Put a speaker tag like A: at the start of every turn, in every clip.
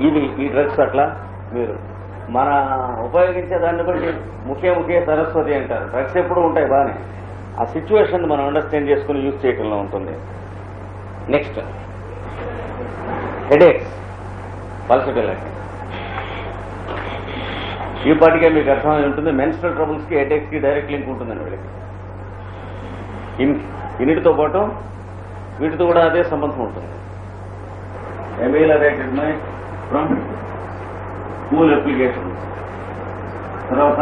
A: ఇది ఈ డ్రగ్స్ అట్లా మీరు మన ఉపయోగించే దాన్ని బట్టి ముఖ్య ముఖ్య సరస్వతి అంటారు. డ్రగ్స్ ఎప్పుడు ఉంటాయి బాగానే. ఆ సిచ్యువేషన్ మనం అండర్స్టాండ్ చేసుకుని యూజ్ చేయటంలో ఉంటుంది. నెక్స్ట్. హెడేక్స్. పల్సటిల్లకి ఈ పాటికే మీకు అర్థమై ఉంటుంది. మెన్స్ట్రల్ ట్రబుల్స్కి హెడేక్స్కి డైరెక్ట్ లింక్ ఉంటుందండి వీళ్ళకి. ఇన్నిటితో పాటు వీటితో కూడా అదే సంబంధం ఉంటుంది. Ameliorated by from cool application తర్వాత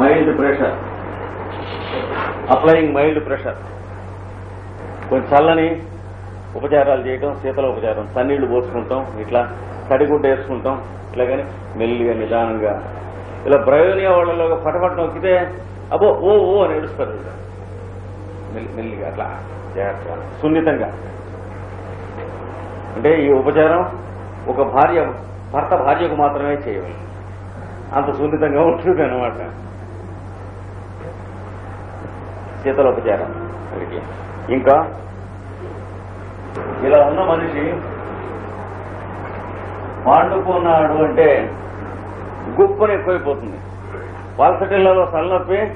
A: mild pressure applying mild pressure కొంచెం చల్లని ఉపచారాలు చేయటం శీతల ఉపచారం. తన్నీళ్ళు పోసుకుంటాం ఇట్లా తడిగుడ్డ వేసుకుంటాం ఇట్లా కానీ మెల్లిగా నిదానంగా. ఇలా బ్రయోనియా వాళ్ళలో ఫటఫట నొక్కితే అబ్బో ఓ ఓ అని ఏడుస్తారు మెల్లిగా అట్లా జాగ్రత్తగా. సున్నితంగా. అంటే ఈ ఉపచారం ఒక భార్య భర్త భార్యకు మాత్రమే చేయవచ్చు. అంత సున్నితంగా ఉంటుంది అనమాట శీతలోపచారం ఇంకా? ఇలా ఉన్న మనిషి పాండుకున్నాడు అంటే గుప్పని ఎక్కువైపోతుంది. పాలసటిల్లలో తలనొప్పి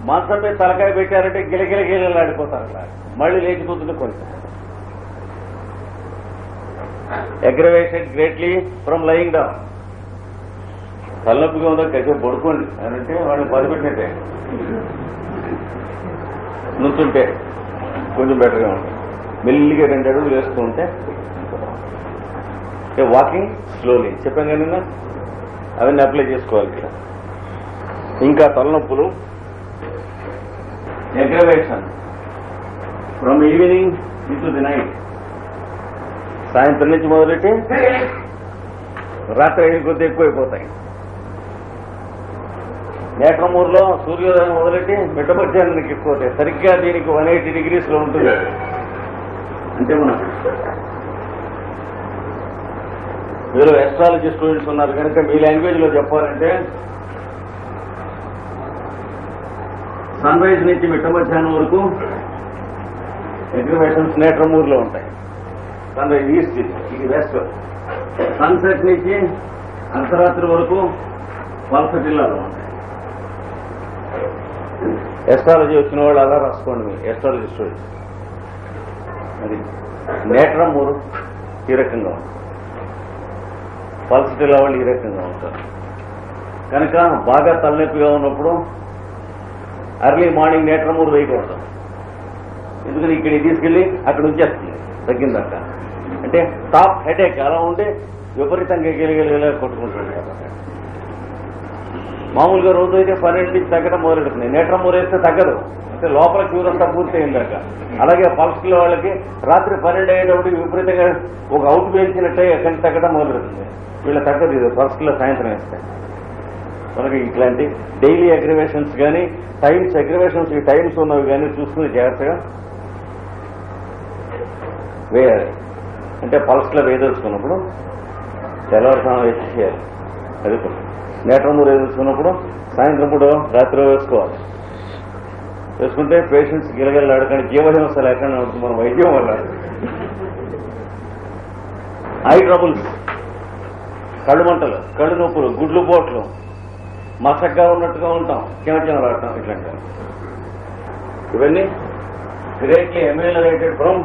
A: మంచం మీద తలకాయ పెట్టారంటే గిలగిలగిలలాడిపోతారు అట్లా మళ్ళీ లేచిపోతుంది కొంచెం aggravated greatly from lying down. తలనొప్పిగా ఉందో కసేపు పడుకోండి. అని అంటే వాడిని పదిపెట్టినట్టే నుంచుంటే కొంచెం బెటర్గా ఉంటుంది. మెల్లిగా రెండు అడుగులు వేస్తూ ఉంటే వాకింగ్ స్లోలీ. చెప్పాం కానీ అవన్నీ అప్లై చేసుకోవాలి ఇక్కడ. ఇంకా తలనొప్పులు. అగ్రవేషన్. ఫ్రమ్ ఈవినింగ్ ఇటు ది నైట్. సాయంత్రం నుంచి మొదలెట్టి రాత్రి అయిన కొద్దీ ఎక్కువైపోతాయి. మేకమూరులో సూర్యోదయం మొదలెట్టి మిట్ట మధ్యాహ్నానికి ఎక్కువ సరిగ్గా దీనికి వన్ ఎయిటీ డిగ్రీస్లో ఉంటుంది. అంటే మనం మీరు ఎస్ట్రాలజీ స్టూడెంట్స్ ఉన్నారు కనుక మీ లాంగ్వేజ్లో చెప్పాలంటే సన్ రైజ్ నుంచి మిట్ట మధ్యాహ్నం వరకు ఎగ్రివేషన్స్ నేట్రమూరులో ఉంటాయి. సన్ రైజ్ ఈస్ట్ ఇది వెస్ట్ సన్సెట్ నుంచి అర్ధరాత్రి వరకు వలస జిల్లాలో ఉంటాయి. ఎస్ట్రాలజీ వచ్చిన వాళ్ళు అలా రాసుకోండి మీరు. ఎస్ట్రాలజీ స్టూడెంట్స్ అది నేట్రమూరు ఈ రకంగా ఉంటుంది జిల్లా వాళ్ళు ఈ రకంగా ఉంటారు. కనుక బాగా తలనొప్పిగా ఉన్నప్పుడు అర్లీ మార్నింగ్ నేట్రమూరు వేయకూడదు. ఎందుకని ఇక్కడికి తీసుకెళ్ళి అక్కడ ఉంచేస్తుంది తగ్గిందాక అంటే టాప్ హెడేక్ అలా ఉండి విపరీతంగా గెలిగెలిగలే కొట్టుకుంటుంది మామూలుగా రోజు అయితే పన్నెండు నుంచి తగ్గడం మొదలెడుతుంది నేట్రమూరు వేస్తే తగ్గదు అంటే లోపల క్యూర్ అంతా పూర్తయిందాక అలాగే పల్స్లో వాళ్ళకి రాత్రి పన్నెండు అయ్యేటప్పుడు విపరీతంగా ఒక అవుట్ వేయించినట్టే ఎక్కడి తగ్గడం మొదలెడుతుంది వీళ్ళ తగ్గదు ఇది పల్స్లో సాయంత్రం వేస్తే మనకి ఇట్లాంటి డైలీ అగ్రివేషన్స్ కానీ టైమ్స్ అగ్రివేషన్స్ ఈ టైమ్స్ ఉన్నవి కానీ చూసుకుని జాగ్రత్తగా వేయాలి. అంటే పల్స్లో వేయదలుచుకున్నప్పుడు తెల్లవారుసానం వేసి చేయాలి. అది కూడా నేట్రమూరు వేసుకున్నప్పుడు సాయంత్రం పూట రాత్రి వేసుకోవాలి. వేసుకుంటే పేషెంట్స్ గిలగిలాడకండి జీవహింస లేకుండా ఉంటుంది. మన వైద్యం వల్ల. ఐ ట్రబుల్స్ కళ్ళు మంటలు కళ్ళు నొప్పులు గుడ్లు పోట్లు. మసగ్గా ఉన్నట్టుగా ఉంటాం. చిన్న చిన్న కిమకిమలాడటం ఇట్లాంటివి. ఇవన్నీ greatly ameliorated from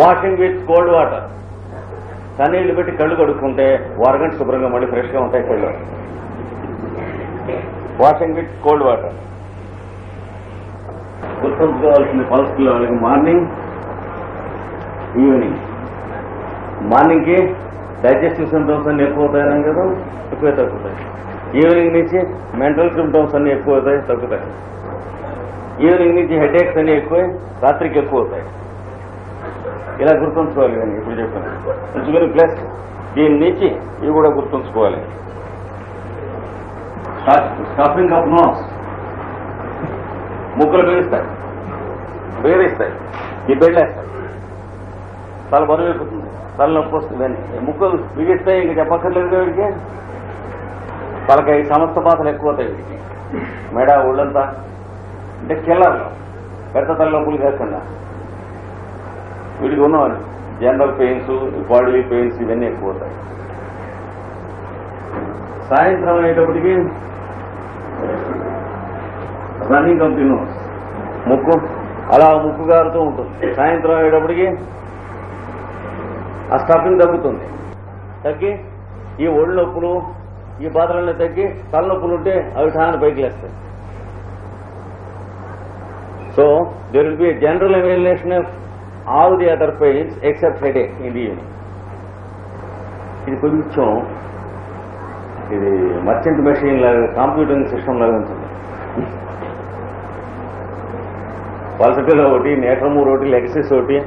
A: washing with cold water. తన్నీళ్ళు పెట్టి కళ్ళు కడుక్కుంటే వారగంట శుభ్రంగా మళ్ళీ ఫ్రెష్గా ఉంటాయి కళ్ళు. Washing with cold water. గుర్తుంచుకోవాల్సిన పల్స్లో వాళ్ళకి మార్నింగ్ ఈవినింగ్. మార్నింగ్కి డైజెస్టివ్ సిమ్టమ్స్ అన్ని ఎక్కువ అవుతాయని కదా ఎక్కువే తగ్గుతాయి. ఈవినింగ్ నుంచి మెంటల్ సిమ్టమ్స్ అన్ని ఎక్కువ అవుతాయి తగ్గుతాయి. ఈవినింగ్ నుంచి హెడేక్స్ అన్ని ఎక్కువ రాత్రికి ఎక్కువ అవుతాయి. ఇలా గుర్తుంచుకోవాలి నేను ఇప్పుడు చెప్పాను ఉంచుకొని ప్లస్ దీని నుంచి ఇవి కూడా గుర్తుంచుకోవాలి. స్టఫింగ్ ఆఫ్ నోస్ ముక్కలు బేరిస్తాయి బేరిస్తాయి ఈ బెళ్ళేస్తాయి తల బరువు ఎక్కుతుంది. తల నొప్పి వస్తుంది అని ముక్కలు బిగిస్తాయి ఇంకా చెప్పక్కర్లేదు కదా వీడికి? తలకాయ సమస్త బాధలు ఎక్కువ అవుతాయి వీడికి. మెడ ఒళ్ళంతా. అంటే కిల్లర్లు. పెద్ద తల నొప్పులు కాకుండా వీడికి ఉన్నవారు. జనరల్ పెయిన్స్ బాడీ పెయిన్స్ ఇవన్నీ ఎక్కువ అవుతాయి సాయంత్రం అయ్యేటప్పటికి రన్నింగ్ ఆఫ్ ముక్కు అలా ముక్కు గారుతూ ఉంటుంది. సాయంత్రం అయ్యేటప్పటికి ఆ స్టఫింగ్ తగ్గుతుంది. తగ్గి ఈ ఒళ్ళు నొప్పులు ఈ బాధలన్నీ తగ్గి తలనొప్పులు ఉంటే అవి ఠాన పైకి లేస్తాయి. So there will be general evaluation of all the other pains except head in the ఇది కొంచెం ఇది మర్చెంట్ మెషిన్ లాగా కంప్యూటర్ సిస్టమ్ లాగా ఉంటుంది. పల్సటిలో ఒకటి నేట్రమూర్ ఒకటి లెక్సిస్ ఒకటి.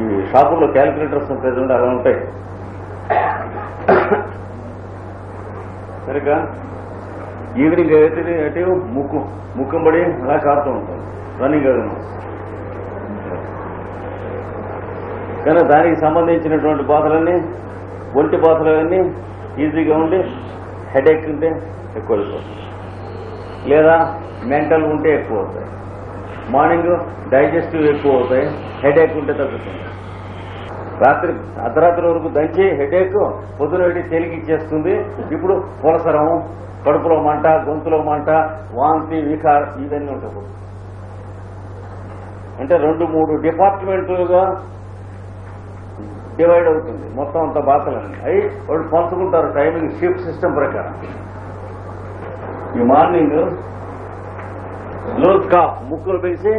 A: ఈ షాపుల్లో క్యాలిక్యులేటర్స్ ప్రజెంట్ అలా ఉంటాయి. సరిగ్గా? ఈవినింగ్ అయితే అంటే ముక్కు ముక్కం పడి అలా కారుతూ ఉంటుంది. రన్నింగ్ అది కానీ దానికి సంబంధించినటువంటి బాధలన్నీ ఒంటి బాధలన్నీ ఈజీగా ఉండి హెడేక్ ఉంటే ఎక్కువ అయిపోతుంది. లేదా మెంటల్ ఉంటే ఎక్కువ అవుతాయి. మార్నింగ్ డైజెస్టివ్ ఎక్కువ అవుతాయి హెడేక్ ఉంటే తగ్గుతుంది. రాత్రి అర్ధరాత్రి వరకు దంచి హెడేక్ పొద్దున వెళ్ళి తేలికిచ్చేస్తుంది ఇప్పుడు పులసరం కడుపులో మంట గొంతులో మంట వాంతి వికార్ ఇవన్నీ ఉంటాయి అంటే రెండు మూడు డిపార్ట్మెంట్లుగా డివైడ్ అవుతుంది. మొత్తం అంత బాధలన్నీ అయి వాళ్ళు పంచుకుంటారు టైమింగ్ షిఫ్ట్ సిస్టమ్ ప్రకారం. ఈ మార్నింగ్ లూజ్ కాఫ్ ముక్కులు పెంచి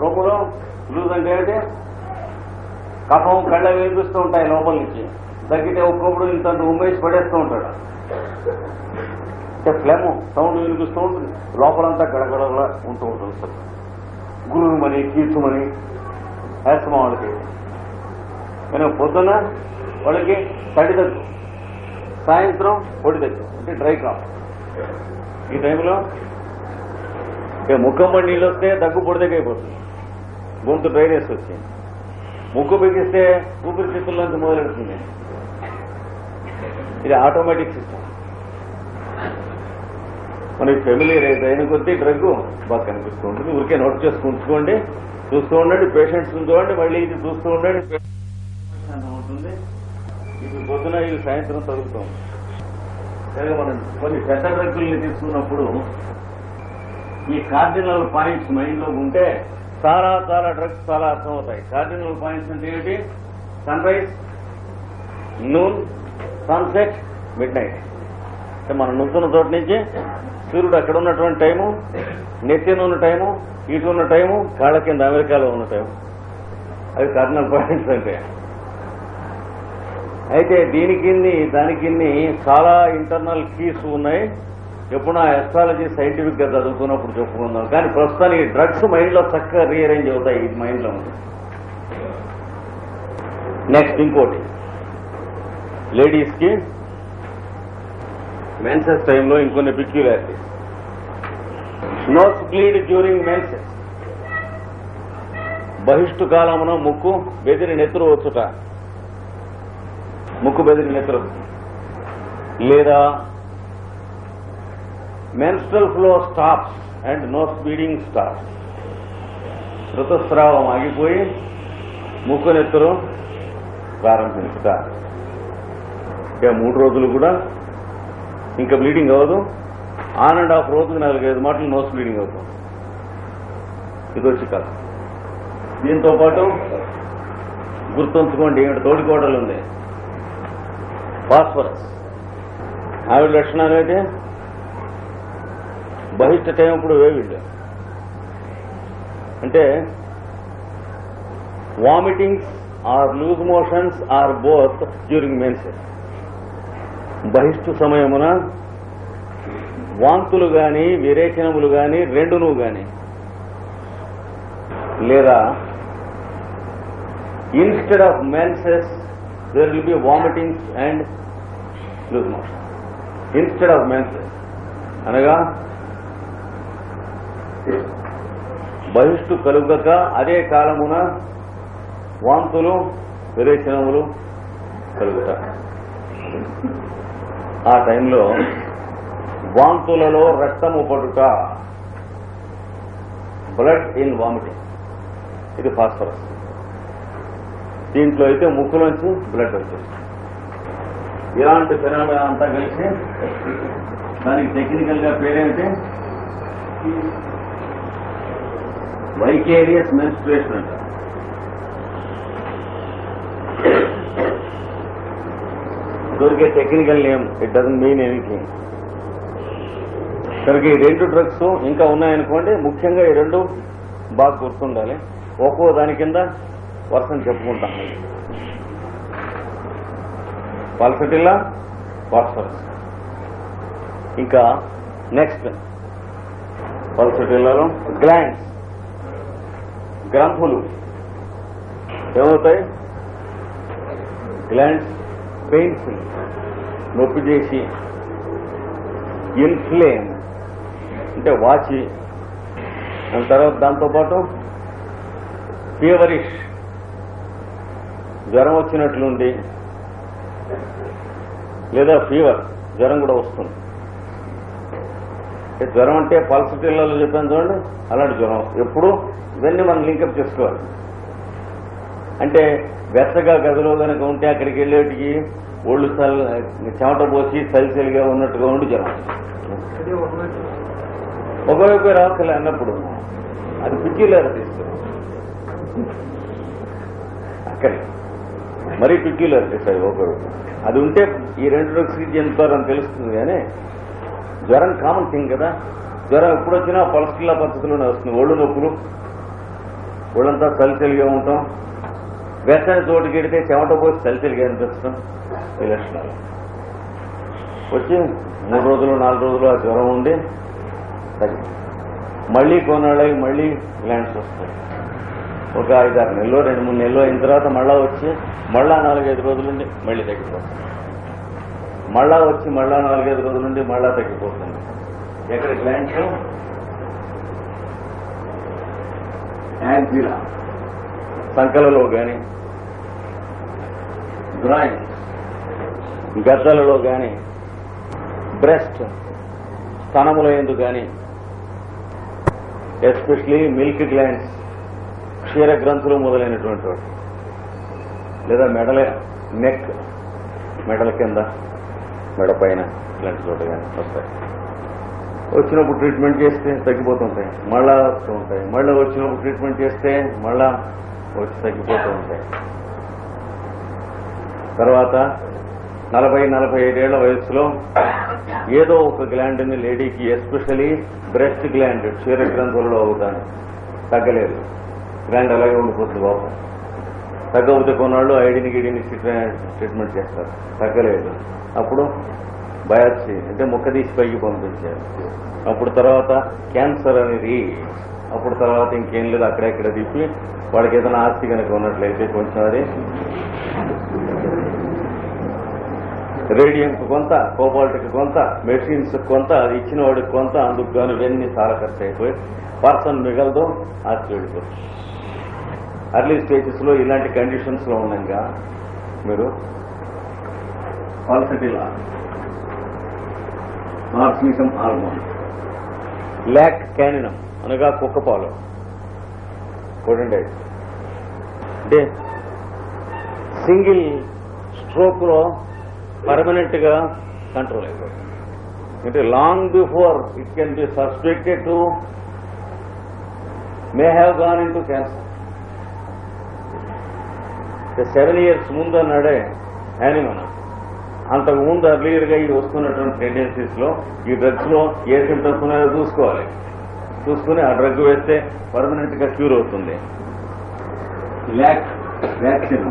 A: రొమ్ములో లూజ్ అంటే ఏంటి? కఫం కళ్ళ వినిపిస్తూ ఉంటాయి లోపల నుంచి. తగ్గితే ఒక్కొక్కడు ఇంత ఉమ్మేసి పడేస్తూ ఉంటాడు. అంటే ఫ్లెమ్ సౌండ్ వినిపిస్తూ ఉంటుంది. లోపలంతా గడగడలా ఉంటూ ఉంటుంది. సార్ గురుమని కీచుమని వేస్తాం వాళ్ళకి. నేను పొద్దున వాళ్ళకి తడి దగ్గు సాయంత్రం పొడి దగ్గు అంటే డ్రై కాఫ్ ఈ టైంలో ముఖం ముఖంపడి నీళ్ళు వస్తే దగ్గు పొడి దగ్గర అయిపోతుంది. గొంతు డ్రైనెస్ వచ్చింది ముక్కు బిగిస్తే ఊపిరితిత్తుల్లోంచి మొదలెడుతుంది. ఇది ఆటోమేటిక్ సిస్టమ్. మనకి ఫెమిలియర్ అయితే అయిన కొద్దీ డ్రగ్ బాగా కనిపిస్తూ ఉంటుంది ఊరికే నోట్ చేసుకుని ఉంచుకోండి చూస్తూ ఉండండి పేషెంట్స్ చూడండి మళ్ళీ ఇది చూస్తూ ఉండండి. ఉంటుంది ఇది పొద్దున ఇది సాయంత్రం తగ్గుతాం సరే మనం కొన్ని పెద్ద డ్రగ్గుల్ని తీసుకున్నప్పుడు ఈ కార్డినల్ పాయింట్స్ మైండ్లో ఉంటే చాలా చాలా డ్రగ్స్ చాలా అర్థమవుతాయి కార్డినల్ పాయింట్స్ అంటే ఏంటి? Sun rise noon sunset mid night అంటే మనం నుంచున్న చోట నుంచి సూర్యుడు అక్కడ ఉన్నటువంటి టైము నెత్తిన ఉన్న టైము ఇటు ఉన్న టైము కాళ్ళ కింద అమెరికాలో ఉన్న టైము. అవి కర్నల్ పాయింట్స్ అంటే. అయితే దీనికి దానికి చాలా ఇంటర్నల్ కీస్ ఉన్నాయి. ఎప్పుడు ఆ ఎస్ట్రాలజీ సైంటిఫిక్గా చదువుకున్నప్పుడు చెప్పుకుందాం. కానీ ప్రస్తుతానికి డ్రగ్స్ మైండ్లో చక్కగా రీఅరేంజ్ అవుతాయి ఈ మైండ్లో. ఉంది నెక్స్ట్ ఇంకోటి. లేడీస్కి మెన్సెస్ టైంలో ఇంకొన్ని peculiarities nose bleed during menses బహిష్టు కాలమున ముక్కు బెదిరి నెత్తురు వచ్చుట. ముక్కు బెదిరి నెత్తురు. లేదా menstrual flow stops and nose bleeding stops ఋతుస్రావం ఆగిపోయి ముక్కు నెత్తురు ప్రారంభించుట ఇక మూడు రోజులు కూడా ఇంకా బ్లీడింగ్ అవ్వదు. ఆన్ అండ్ ఆఫ్ రోజుకు నాలుగైదు మాటలు నోస్ బ్లీడింగ్ అవుతుంది ఇది వచ్చి కథ. దీంతో పాటు గుర్తుంచుకోండి ఏమిటి? తోడికోటలు ఉంది. ఫాస్ఫరస్. ఆవిడ లక్షణాలు అయితే బహిష్ట టైం ఇప్పుడు వేవిళ్ళు. అంటే vomitings or loose motions or both during menses బహిష్టు సమయమున వాంతులు గాని విరేచనములు గాని రెండును గాని. లేదా instead of menses there will be vomitings and loose motion instead of menses అనగా బహిష్టు కలుగక అదే కాలమున వాంతులు విరేచనములు కలుగుతాయి. ఆ టైంలో వాంతులలో రక్తము పడుట బ్లడ్ ఇన్ వామిటింగ్ ఇది ఫాస్ఫరస్ దీంట్లో అయితే ముక్కులోంచి బ్లడ్ వచ్చేస్తుంది ఇలాంటి ఫినామినా అంతా కలిసి దానికి టెక్నికల్గా పేరేంటి వైకేరియస్ మెన్స్ట్రేషన్ అంటారు. దొరికే technical name it doesn't mean anything కనుక ఈ రెండు డ్రగ్స్ ఇంకా ఉన్నాయనుకోండి ముఖ్యంగా ఈ రెండు బాగా గుర్తుండాలి. ఒక్కో దాని కింద వర్షం చెప్పుకుంటాం. పల్సటిల్లా ఫాస్ఫరస్ ఇంకా నెక్స్ట్ పల్సటిల్లాలో గ్లాండ్స్ గ్రంథులు. ఏమవుతాయి? గ్లాండ్స్ పెయిన్ఫుల్ నొప్పి చేసి ఇన్ఫ్లేమ్ అంటే వాచి దాని తర్వాత దాంతోపాటు ఫీవరిష్ జ్వరం వచ్చినట్లుండి లేదా ఫీవర్ జ్వరం కూడా వస్తుంది. అంటే జ్వరం అంటే పల్సటిల్లలో చెప్పాను చూడండి అలాంటి జ్వరం వస్తుంది. ఎప్పుడు ఇవన్నీ మనం లింకప్ చేసుకోవాలి. అంటే వెచ్చగా గదిలో కనుక ఉంటే అక్కడికి వెళ్ళేటికి ఒళ్ళు చల్ చెమట పోసి చలిచలిగా ఉన్నట్టుగా ఉండి జ్వరం ఒకవైపు రాకలే అన్నప్పుడు అది పిక్యులర్ తీస్తుంది అక్కడే. మరీ పిక్యులర్ తీస్తాయి ఒకవైపు అది ఉంటే ఈ రెండు డ్రగ్స్కి చెందుతారని తెలుస్తుంది కానీ జ్వరం కామన్ థింగ్ కదా. జ్వరం ఎప్పుడు వచ్చినా పలస్టిల్లా పద్ధతిలోనే వస్తుంది. ఒళ్ళు నొప్పులు. ఒళ్ళంతా చలిచలిగా ఉంటాం. వెచ్చని తోటి గిడితే చెమట పోసి చలిచలిగా అనిపిస్తుంది. ఈ లక్షణాలు వచ్చి మూడు రోజులు నాలుగు రోజులు ఆ జ్వరం ఉండి తగ్గింది మళ్ళీ కొన్నాళ్ళకి మళ్ళీ గ్లాండ్స్ వస్తాయి. ఒక ఐదారు నెలలో రెండు మూడు నెలలు అయిన తర్వాత మళ్ళా వచ్చి మళ్ళా నాలుగైదు రోజుల నుండి మళ్ళీ తగ్గిపోతుంది. మళ్ళా వచ్చి మళ్ళా నాలుగైదు రోజుల నుండి మళ్ళా తగ్గిపోతుంది. ఎక్కడ గ్లాండ్స్? యాంజిలా. సంకలలో కానీ గ్రాయిన్స్ గద్దలలో కానీ బ్రెస్ట్ స్థనముల ఎందు కానీ ఎస్పెషలీ మిల్క్ గ్లాండ్స్ క్షీర గ్రంథులు మొదలైనటువంటి వాటి లేదా మెడల నెక్ మెడల కింద మెడ పైన ఇలాంటి చోట కానీ వస్తాయి. వచ్చినప్పుడు ట్రీట్మెంట్ చేస్తే తగ్గిపోతుంటాయి మళ్ళా వస్తూ ఉంటాయి మళ్ళీ వచ్చినప్పుడు ట్రీట్మెంట్ చేస్తే మళ్ళా వచ్చి తగ్గిపోతూ ఉంటాయి తర్వాత నలభై నలభై ఐదేళ్ళ వయసులో ఏదో ఒక గ్లాండ్ని లేడీకి ఎస్పెషలీ బ్రెస్ట్ గ్లాండ్ క్షీర గ్రంథులలో అవుతాను. తగ్గలేదు. గ్లాండ్ అలాగే ఉండిపోతుంది బాబు. తగ్గకపోతే కొన్నాళ్ళు ఐడిని గిడిని ట్రీట్మెంట్ చేస్తారు. తగ్గలేదు. అప్పుడు బయాప్సీ అంటే ముక్క తీసి పైకి పంపించారు. అప్పుడు తర్వాత క్యాన్సర్ అనేది అప్పుడు తర్వాత ఇంకేం లేదు అక్కడెక్కడ తీసి వాడికి ఏదైనా ఆస్తి కనుక ఉన్నట్లయితే కొంచెం అది రేడియంకు కొంత కోబాల్ట్కి కొంత మెడిసిన్స్ కొంత అది ఇచ్చిన వాడికి కొంత అందుకు గాను ఇవన్నీ చాలా ఖర్చు అయిపోయి పర్సన్ మిగలదు ఆస్తి వెళ్ళిపోతుంది. అర్లీ స్టేజెస్లో ఇలాంటి కండిషన్స్లో ఉండగా మీరు పాల్సటిలా మార్క్సిజం హార్మోన్ ల్యాక్ క్యానినం అనగా కుక్కపాలు. చూడండి. అంటే సింగిల్ స్ట్రోక్లో పర్మనెంట్గా కంట్రోల్ అయిపోతుంది. అంటే long before it can be suspected to may have gone in to cancer seven years ముందు అన్నాడే హ్యానిమన్ అంతకు ముందు అర్లియర్గా ఈ వస్తున్నటువంటి టెండెన్సీస్లో ఈ డ్రగ్స్లో ఏ సిమ్టమ్స్ ఉన్నాయో చూసుకోవాలి. చూసుకుని ఆ డ్రగ్ వేస్తే పర్మనెంట్గా క్యూర్ అవుతుంది. Vaccine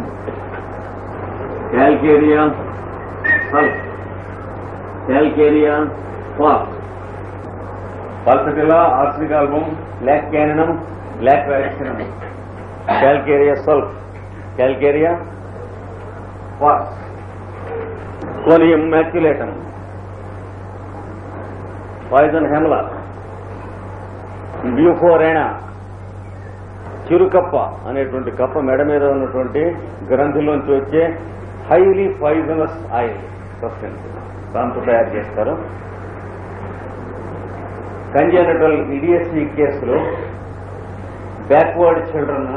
A: calcarea sulph calcarea phos pulsatilla arsenicum album lac caninum lac vaccinum calcarea sulph calcarea phos conium maculatum poison hemlock bufo rana చిరుకప్ప అనేటువంటి కప్ప మెడ మీద ఉన్నటువంటి గ్రంథిలోంచి వచ్చే హైలీ పాయిజనస్ ఆయిల్ సబ్స్టెన్స్ దాంతో తయారు చేస్తారు. కంజనటల్ ఇడియసీ కేసులో బ్యాక్వర్డ్ చిల్డ్రన్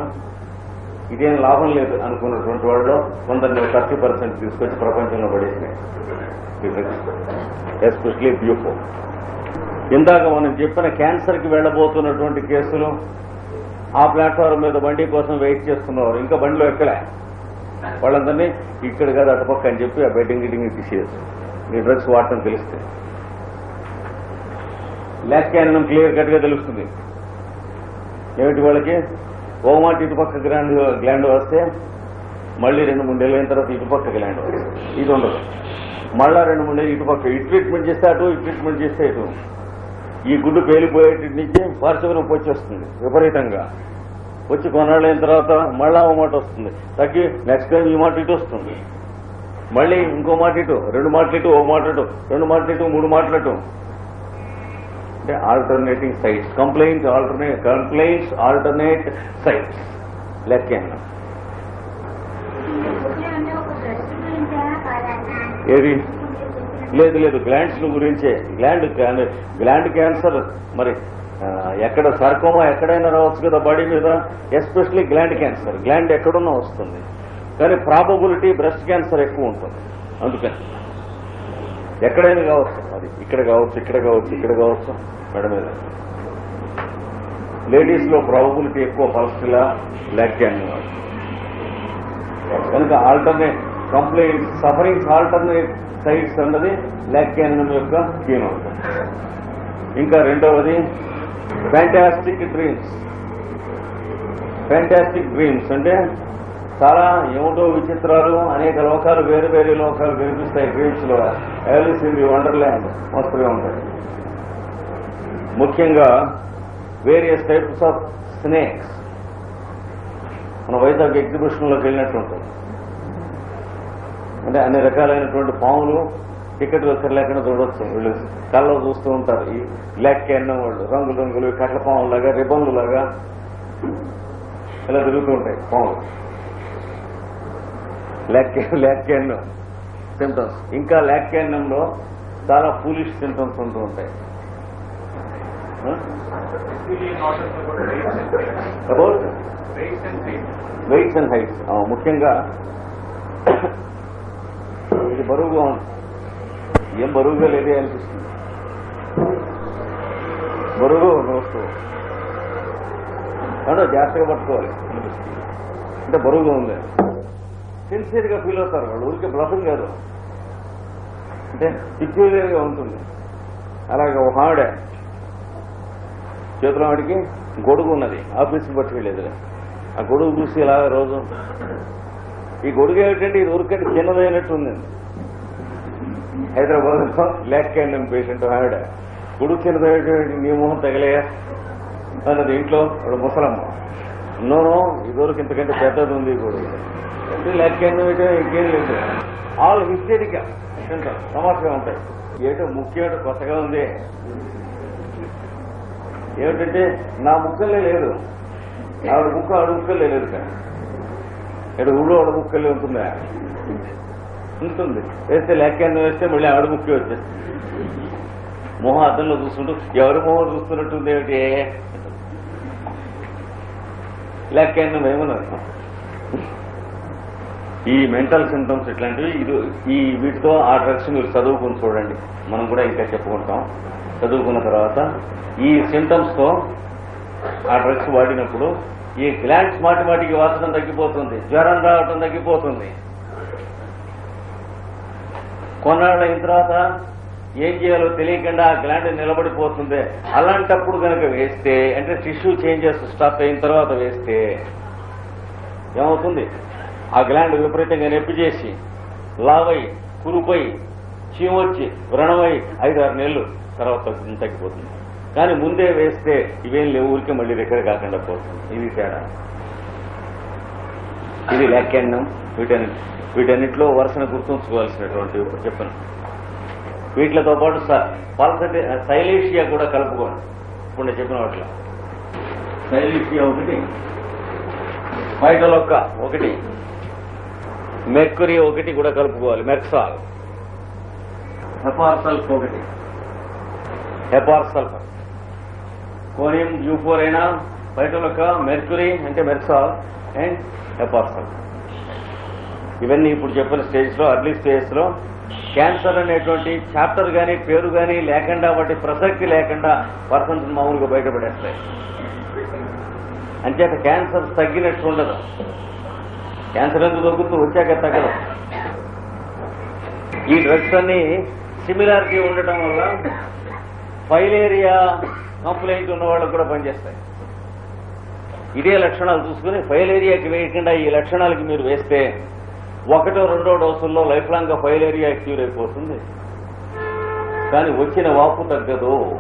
A: ఇదేం లాభం లేదు అనుకున్నటువంటి వాళ్ళు కొందరిని థర్టీ పర్సెంట్ తీసుకొచ్చి ప్రపంచంలో పడేసినాయి. ఎస్పెషలీ బ్యూఫో ఇందాక మనం చెప్పిన క్యాన్సర్కి వెళ్ళబోతున్నటువంటి కేసులు ఆ ప్లాట్ఫారం మీద బండి కోసం వెయిట్ చేస్తున్నవారు. ఇంకా బండిలో ఎక్కలే. వాళ్ళందరినీ ఇక్కడ కాదు అటుపక్క అని చెప్పి ఆ బెడ్డింగ్ గిడ్డింగ్ తీసేయచ్చు ఈ డ్రగ్స్ వాడటం తెలిస్తే. ల్యాక్ క్యాన్ క్లియర్ కట్గా తెలుస్తుంది. ఏమిటి వాళ్ళకి? ఓమాట ఇటుపక్క గ్రాండ్ గ్లాండ్ వస్తే మళ్ళీ రెండు మూడేళ్ళు అయిన తర్వాత ఇటుపక్క గ్లాండ్ వస్తుంది ఇది ఉండదు. మళ్ళా రెండు మూడేళ్ళు ఇటుపక్క ఈ ట్రీట్మెంట్ చేస్తే అటు ఈ ట్రీట్మెంట్ చేస్తే ఇటు. ఈ గుడ్డు పేలిపోయేటి నుంచి పార్శ్వ నొప్పి వచ్చేస్తుంది విపరీతంగా. వచ్చి కొన్నాళ్ళు అయిన తర్వాత మళ్ళా ఓ మాట వస్తుంది. తగ్గి నెక్స్ట్ టైం ఈ మాట ఇటు వస్తుంది. మళ్ళీ ఇంకో మాట ఇటు రెండు మాటలు ఇటు ఓ మాట ఇటు రెండు మాటలు ఇటు మూడు మాటలు ఇటు. అంటే alternating sides complaints alternate complaints alternate sides లెక్క? ఏది? లేదు లేదు గ్లాండ్స్ గురించే. గ్లాండ్ గ్లాండ్ క్యాన్సర్ మరి ఎక్కడ సర్కోమా ఎక్కడైనా రావచ్చు కదా బాడీ మీద? ఎస్పెషలీ గ్లాండ్ క్యాన్సర్ గ్లాండ్ ఎక్కడున్నా వస్తుంది. కానీ ప్రాబబిలిటీ బ్రెస్ట్ క్యాన్సర్ ఎక్కువ ఉంటుంది. అందుకని ఎక్కడైనా కావచ్చు. అది ఇక్కడ కావచ్చు ఇక్కడ కావచ్చు ఇక్కడ కావచ్చు మేడం మీద. లేడీస్లో ప్రాబబిలిటీ ఎక్కువ పల్స్లా బ్లాక్ క్యాన్ కనుక alternate complaint sufferings alternate sides అన్నది లెగ్ యొక్క కీన్ ఇంకా రెండవది ఫ్యాంటాస్టిక్ డ్రీమ్స్ ఫ్యాంటాస్టిక్ డ్రీమ్స్ అంటే చాలా ఏమిటో విచిత్రాలు అనేక లోకాలు వేరు వేరే లోకాలు కనిపిస్తాయి డ్రీమ్స్లో ఎలిస్ ఇన్ ది వండర్ల్యాండ్ మస్తుగా ఉంటాయి. ముఖ్యంగా వేరియస్ టైప్స్ ఆఫ్ స్నేక్స్ మన వైజాగ్ ఎగ్జిబిషన్లోకి వెళ్ళినట్టు ఉంటుంది అంటే అన్ని రకాలైనటువంటి పాములు టికెట్ లేకుండా చూడొచ్చు వీళ్ళు కళ్ళలో చూస్తూ ఉంటారు. ఈ బ్లాక్ క్యాన్ వాళ్ళు రంగులు రంగులు కట్ల పాములు లాగా రిబ్బన్లు లాగా ఇలా తిరుగుతూ ఉంటాయి పాములు. Lac lac can symptoms. ఇంకా ల్యాక్ క్యాన్లో చాలా పూలిష్ సింటమ్స్ ఉంటూ ఉంటాయి. అబౌట్ వెయిట్స్ అండ్ హైట్స్ ముఖ్యంగా ఇది బరువుగా ఉంది. ఏం బరువుగా లేదే అనిపిస్తుంది. బరువుగా ఉన్న వస్తువు. అంటే జాగ్రత్తగా పట్టుకోవాలి. అనిపిస్తుంది అంటే బరువుగా ఉంది. సిన్సియర్గా ఫీల్ అవుతారు వాళ్ళు. ఊరికే బ్లఫింగ్ కాదు. అంటే peculiar ఉంటుంది. అలాగే ఒక ఆవిడ చేతిలో ఆవిడకి గొడుగు ఉన్నది. ఆఫీస్కి పట్టుకెళ్ళేది ఆ గొడుగు చూసి ఇలా రోజు. ఈ గొడుగు ఏమిటంటే ఇది ఊరికంటే చిన్నదైనట్టు ఉంది హైదరాబాద్లో ల్యాక్ క్యాండమ్ పేషెంట్ ఆవిడ గొడుగు చిన్నది నీ మొహం తగలేయా? అన్నది ఇంట్లో ముసలమ్మ. నోనో ఇదివరకు ఇంతకంటే పెద్దది ఉంది ఈ గొడుగు అంటే క్యాండమ్ అయితే ఇంకేం లేదు. All hysteric. సమస్యగా ఉంటాయి. ఏటో ముఖ్యం కొత్తగా ఉంది. ఏమిటంటే నా ముక్కలే లేదు. ఆవిడ ముక్క ఆడు ముక్కలే లేదు. కానీ ఇక్కడ ఊళ్ళో ఆడ ముక్కలే ఉంటుందా? ఉంటుంది వేస్తే లెక్క వేస్తే మళ్ళీ ఆవిడ ముక్కి వచ్చేస్తుంది మొహం అద్దంలో చూస్తుంటూ ఎవరి మొహం చూస్తున్నట్టుంది ఏమిటి? లెక్క ఏమన్నారు ఈ మెంటల్ సిమ్టమ్స్ ఇట్లాంటివి ఇది ఈ వీటితో ఆ డ్రగ్స్ మీరు చదువుకుని చూడండి. మనం కూడా ఇంకా చెప్పుకుంటాం. చదువుకున్న తర్వాత ఈ సింటమ్స్తో ఆ డ్రగ్స్ వాడినప్పుడు ఈ గ్లాండ్స్ మాటి మాటికి వాసన తగ్గిపోతుంది. జ్వరం రావటం తగ్గిపోతుంది. కొన్నాళ్ళ అయిన తర్వాత ఏం చేయాలో తెలియకుండా ఆ గ్లాండ్ నిలబడిపోతుంది. అలాంటప్పుడు కనుక వేస్తే అంటే టిష్యూ చేంజెస్ స్టాప్ అయిన తర్వాత వేస్తే ఏమవుతుంది? ఆ గ్లాండ్ విపరీతంగా నొప్పి చేసి లావై కురుపై చీమొచ్చి వ్రణమై ఐదు ఆరు నెలలు తర్వాత తగ్గిపోతుంది. కానీ ముందే వేస్తే ఇవేం లేవు ఊరికే మళ్ళీ దగ్గర కాకుండా పోతుంది. ఇది తేడా. ఇది వ్యాఖ్యానం. వీటన్ని వీటన్నిటిలో వరుసను గుర్తుంచుకోవాల్సినటువంటి ఇప్పుడు చెప్పను. వీటితో పాటు పల్సటి సైలేషియా కూడా కలుపుకోండి. ఇప్పుడు నేను చెప్పిన వాటిలో. సైలేషియా ఒకటి ఫైటోలొక్క ఒకటి మెర్కురీ ఒకటి కూడా కలుపుకోవాలి. మెర్క్సాల్. హెపార్సల్ఫ్ ఒకటి. హెపార్సల్ఫర్ కోనియం యూ ఫోర్ అయినా బయటలొక్క మెర్క్యూరీ అంటే మెర్సాల్ అండ్ ఎపార్సల్ ఇవన్నీ ఇప్పుడు చెప్పిన స్టేజ్లో అర్లీ స్టేజ్లో క్యాన్సర్ అనేటువంటి చాప్టర్ కానీ పేరు కానీ లేకుండా వాటి ప్రసక్తి లేకుండా పర్సన్స్ మామూలుగా బయటపడేస్తాయి అంచేత క్యాన్సర్ తగ్గినట్టు ఉండదు. క్యాన్సర్ ఎందుకు తగ్గుతూ వచ్చాక తగ్గదు. ఈ డ్రగ్స్ అన్ని సిమిలారిటీ ఉండటం వల్ల ఫైలేరియా కంప్లైంట్ ఉన్న వాళ్ళకు కూడా పనిచేస్తాయి. ఇదే లక్షణాలు చూసుకుని ఫైలేరియాకి వేయకుండా ఈ లక్షణాలకి మీరు వేస్తే ఒకటో రెండో డోసుల్లో లైఫ్ లాంగ్ ఫైలేరియా క్యూర్ అయిపోతుంది కానీ వచ్చిన వాపు తగ్గదు.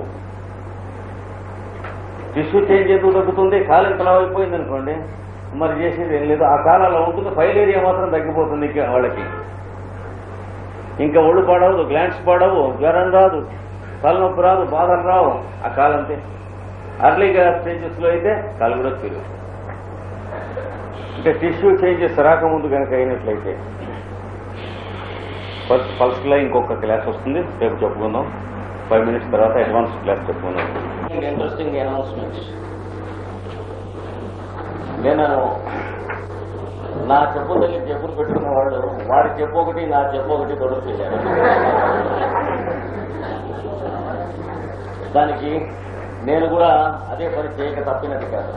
A: టిష్యూ చేంజ్ ఎందుకు తగ్గుతుంది? కాలం కలవైపోయింది అయిపోయింది అనుకోండి. మరి చేసేది ఏం లేదు. ఆ కాలంలో ఉంటుంది ఫైలేరియా మాత్రం తగ్గిపోతుంది ఇంకా వాళ్ళకి. ఇంకా ఒళ్ళు పడవదు గ్లాండ్స్ పడవు జ్వరం రాదు తలనొప్పి రాదు బాధలు రావు. ఆ కాలంతే. అర్లీగా స్టేజెస్లో అయితే కాలు కూడా తిరుగు అంటే టిష్యూ చేంజెస్ రాకముందు కనుక అయినట్లయితే ఫస్ట్ పల్స్లో ఇంకొక క్లాస్ వస్తుంది. రేపు చెప్పుకుందాం. ఫైవ్ మినిట్స్ తర్వాత అడ్వాన్స్ క్లాస్ చెప్పుకుందాం. ఇంట్రెస్టింగ్ అనౌన్స్మెంట్ నేను నా చెప్పు తల్లి చెప్పులు పెట్టుకున్న వాళ్ళు వారి చెప్పు ఒకటి నా చెప్పు ఒకటి తొడుగుతారు దానికి నేను కూడా అదే పని చేయక తప్పినట్టు కాదు.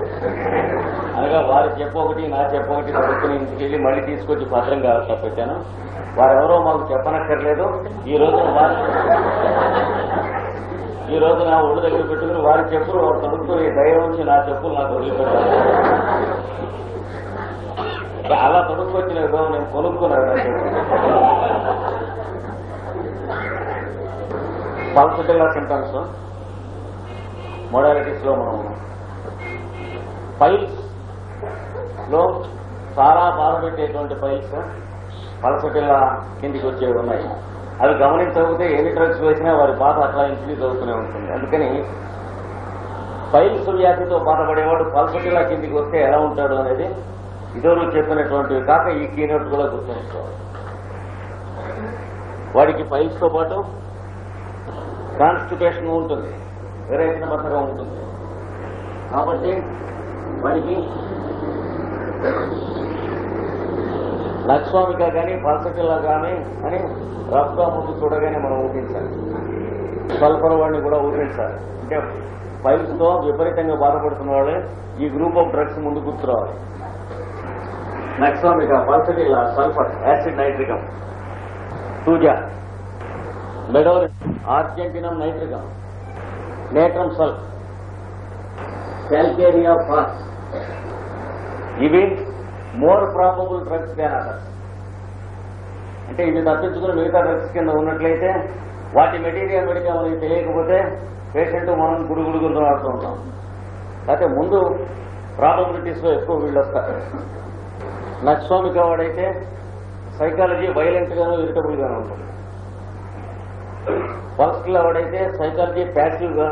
A: అనగా వారు చెప్పొకటి నా చెప్పొకటి ఒకటి ఇంటికి వెళ్ళి మళ్ళీ తీసుకొచ్చి భద్రంగా పెట్టాను వారెవరో మాకు చెప్పనక్కర్లేదు. ఈ రోజు వారి ఈ రోజు నా ఒళ్ళు దగ్గర పెట్టుకుని వారి చెప్పులు తొడుక్కుని దయ ఉంచి నా చెప్పులు నాకు వదిలిపెట్టాను అలా తొడుక్కొచ్చిన విధం నేను కొనుక్కున్నాను నా చెప్పులు. పల్సటిల్లా సింటమ్స్ మోడాలిటీస్లో మనం పైల్స్లో చాలా బాధపెట్టేటువంటి పైల్స్ పల్సటిల్లా కిందికి వచ్చేవి ఉన్నాయి. అవి గమనించకపోతే ఎన్ని డ్రగ్స్ వేసినా వారి బాధ అట్లా ఇంక్రీజ్ అవుతూనే ఉంటుంది. అందుకని పైల్స్ వ్యాధితో బాధపడేవాడు పల్సటిల్లా కిందికి వస్తే ఎలా ఉంటాడు అనేది ఇదివరకు చెప్పినటువంటివి కాక ఈ కీనోట్ కూడా గుర్తుంచుకోవాలి. వాడికి పైల్స్తో పాటు కాన్స్టిపేషన్ ఉంటుంది. విరేచన ఉంటుంది. కాబట్టి మనకి లక్ష్వామిక కానీ పల్సటిల్లా కానీ అని రఫ్గా ముందు చూడగానే మనం ఊహించాలి. స్వల్పర వాడిని కూడా ఊహించాలి. అంటే తో విపరీతంగా బాధపడుతున్న వాళ్ళే ఈ గ్రూప్ ఆఫ్ డ్రగ్స్ ముందు గుర్తురావాలి nux vomica pulsatilla sulphur acid nitricum. Thuja medorrhinum argentum nitricum. Natrum sulph calcarea phos ఇవి more probable drugs than others అంటే ఇవి తప్పించుకుని మిగతా డ్రగ్స్ కింద ఉన్నట్లయితే వాటి మెటీరియల్ మెడికా మనకి తెలియకపోతే పేషెంట్ మనం గుడుగుడు గురుగు ఆడుతూ ఉంటాం. అయితే ముందు ప్రాబబిలిటీస్లో ఎక్కువ వీళ్ళు వస్తారు. నక్స్వామిక వాడైతే సైకాలజీ వైలెంట్ గాను ఇరిటబుల్ గాను ఉంటుంది ఫస్ట్ ఎవడైతే సైకాలజీ ప్యాసివ్గా